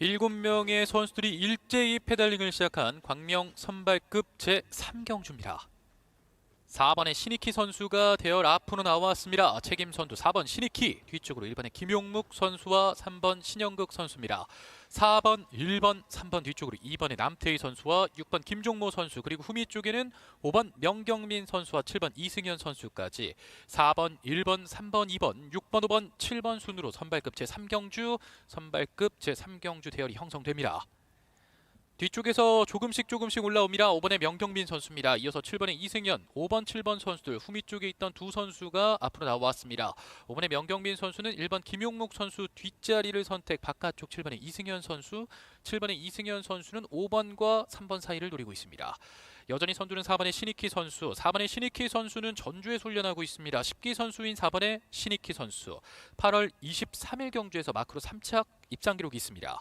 7명의 선수들이 일제히 페달링을 시작한 광명 선발급 제3경주입니다. 4번의 신이키 선수가 대열 앞으로 나왔습니다. 책임 선두 4번 신이키, 뒤쪽으로 1번의 김용묵 선수와 3번 신영극 선수입니다. 4번, 1번, 3번 뒤쪽으로 2번의 남태희 선수와 6번 김종모 선수 그리고 후미 쪽에는 5번 명경민 선수와 7번 이승현 선수까지 4번, 1번, 3번, 2번, 6번, 5번, 7번 순으로 선발급 제3경주, 선발급 제3경주 대열이 형성됩니다. 뒤쪽에서 조금씩 조금씩 올라옵니다. 5번의 명경민 선수입니다. 이어서 7번의 이승현, 5번, 7번 선수들 후미 쪽에 있던 두 선수가 앞으로 나왔습니다. 5번의 명경민 선수는 1번 김용묵 선수 뒷자리를 선택 바깥쪽 7번의 이승현 선수 7번의 이승현 선수는 5번과 3번 사이를 노리고 있습니다. 여전히 선두는 4번의 신이키 선수 4번의 신이키 선수는 전주에 훈련하고 있습니다. 10기 선수인 4번의 신이키 선수 8월 23일 경주에서 마크로 3착 입장 기록이 있습니다.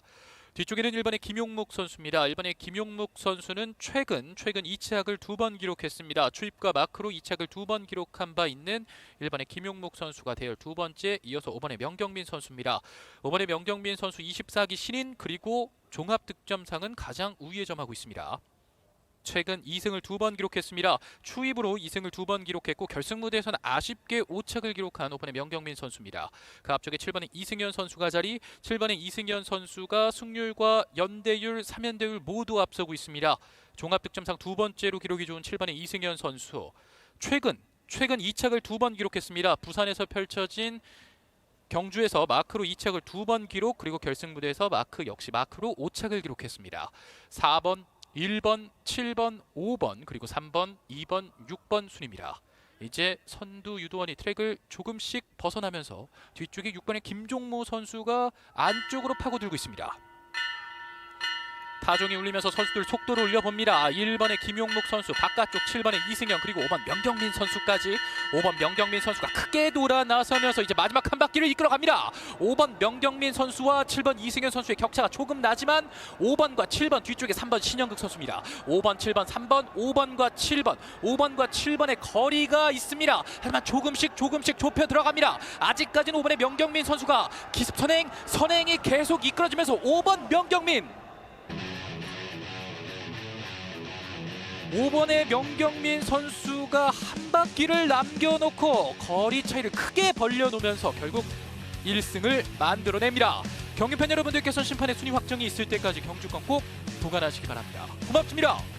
뒤쪽에는 1번의 김용묵 선수입니다. 1번의 김용묵 선수는 최근 최근 2착을 두 번 기록했습니다. 추입과 마크로 2착을 두 번 기록한 바 있는 1번의 김용묵 선수가 대열 두 번째 이어서 5번의 명경민 선수입니다. 5번의 명경민 선수 24기 신인 그리고 종합 득점상은 가장 우위에 점하고 있습니다. 최근 2승을 두 번 기록했습니다. 추입으로 2승을 두 번 기록했고 결승 무대에서는 아쉽게 5착을 기록한 5번의 명경민 선수입니다. 그 앞쪽에 7번의 이승현 선수가 자리, 7번의 이승현 선수가 승률과 연대율, 3연대율 모두 앞서고 있습니다. 종합 득점상 두 번째로 기록이 좋은 7번의 이승현 선수. 최근 최근 2착을 두 번 기록했습니다. 부산에서 펼쳐진 경주에서 마크로 2착을 두 번 기록 그리고 결승 무대에서 마크 역시 마크로 5착을 기록했습니다. 4번, 1번, 7번, 5번 그리고 3번, 2번, 6번 순입니다. 이제 선두 유도원이 트랙을 조금씩 벗어나면서 뒤쪽에 6번의 김종모 선수가 안쪽으로 파고들고 있습니다. 타종이 울리면서 선수들 속도를 올려봅니다. 1번의 김용묵 선수, 바깥쪽 7번의 이승현 그리고 5번 명경민 선수까지 5번 명경민 선수가 크게 돌아 나서면서 이제 마지막 한 바퀴를 이끌어갑니다. 5번 명경민 선수와 7번 이승현 선수의 격차가 조금 나지만 5번과 7번 뒤쪽에 3번 신영극 선수입니다. 5번, 7번, 3번, 5번과 7번, 5번과 7번의 거리가 있습니다. 하지만 조금씩 조금씩 좁혀 들어갑니다. 아직까지는 5번의 명경민 선수가 기습 선행, 선행이 계속 이끌어지면서 5번 명경민 5번의 명경민 선수가 한 바퀴를 남겨놓고 거리 차이를 크게 벌려놓으면서 결국 1승을 만들어냅니다. 경기팬 여러분들께서 심판의 순위 확정이 있을 때까지 경주권 꼭 보관하시기 바랍니다. 고맙습니다.